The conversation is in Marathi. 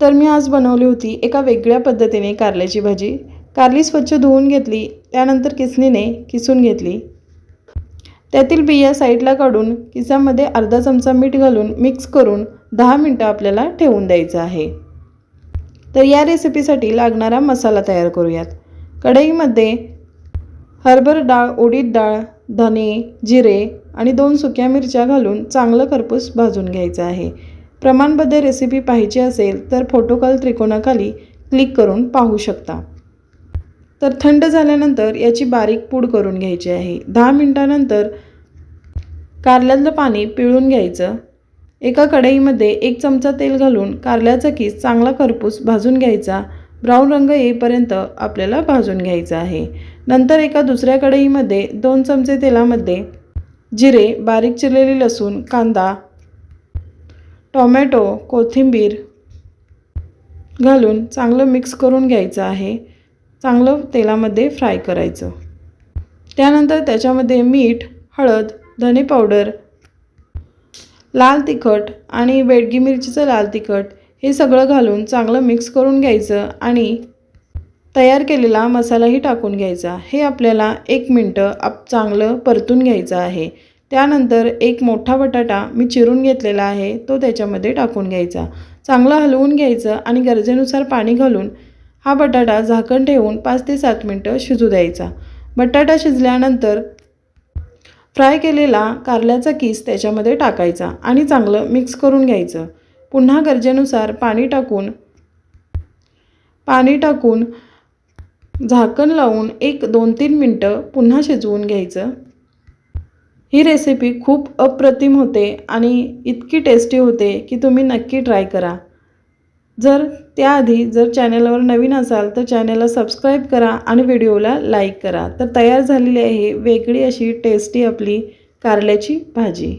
तर मी आज बनवली होती एका वेगळ्या पद्धतीने कारल्याची भाजी. कारली स्वच्छ धुवून घेतली त्यानंतर किसणीने किसून घेतली. त्यातील बिया साईडला काढून किसामध्ये अर्धा चमचा मीठ घालून मिक्स करून दहा मिनटं आपल्याला ठेवून द्यायचं आहे. तर या रेसिपीसाठी लागणारा मसाला तयार करूयात. कढईमध्ये हरभर डाळ उडीद डाळ धने जिरे आणि दोन सुक्या मिरच्या घालून चांगलं खरपूस भाजून घ्यायचं आहे. प्रमाणबद्ध रेसिपी पाहिजे असेल तर फोटोकॉल त्रिकोणाखाली क्लिक करून पाहू शकता. तर थंड झाल्यानंतर याची बारीक पूड करून घ्यायची आहे. दहा मिनटानंतर कारल्यातलं पाणी पिळून घ्यायचं. एका कढईमध्ये एक चमचा तेल घालून कारल्याचा किस चांगला खरपूस भाजून घ्यायचा. ब्राऊन रंग येईपर्यंत आपल्याला भाजून घ्यायचं आहे. नंतर एका दुसऱ्या कढईमध्ये दोन चमचे तेलामध्ये जिरे बारीक चिरलेली लसूण कांदा टोमॅटो कोथिंबीर घालून चांगलं मिक्स करून घ्यायचं आहे. चांगलं तेलामध्ये फ्राय करायचं. त्यानंतर त्याच्यामध्ये मीठ हळद धने पावडर लाल तिखट आणि बेडगी मिरचीचं लाल तिखट हे सगळं घालून चांगलं मिक्स करून घ्यायचं आणि तयार केलेला मसालाही टाकून घ्यायचा. हे आपल्याला एक मिनटं आप चांगलं परतून घ्यायचं आहे. त्यानंतर एक मोठा बटाटा मी चिरून घेतलेला आहे तो त्याच्यामध्ये टाकून घ्यायचा. चांगलं हलवून घ्यायचं आणि गरजेनुसार पाणी घालून हा बटाटा झाकण ठेवून पाच ते सात मिनटं शिजू द्यायचा. बटाटा शिजल्यानंतर फ्राय केलेला कारल्याचा किस त्याच्यामध्ये टाकायचा आणि चांगलं मिक्स करून घ्यायचं. पुन्हा गरजेनुसार पाणी टाकून पाणी टाकून झाकण लावून एक दोन तीन मिनटं पुन्हा शिजवून घ्यायचं. ही रेसिपी खूप अप्रतिम होते आणि इतकी टेस्टी होते की तुम्ही नक्की ट्राय करा. जर त्याआधी जर चॅनलवर नवीन असाल तर चॅनलला सबस्क्राईब करा आणि व्हिडिओला लाईक करा. तर तयार झालेली आहे वेगळी अशी टेस्टी आपली कारल्याची भाजी.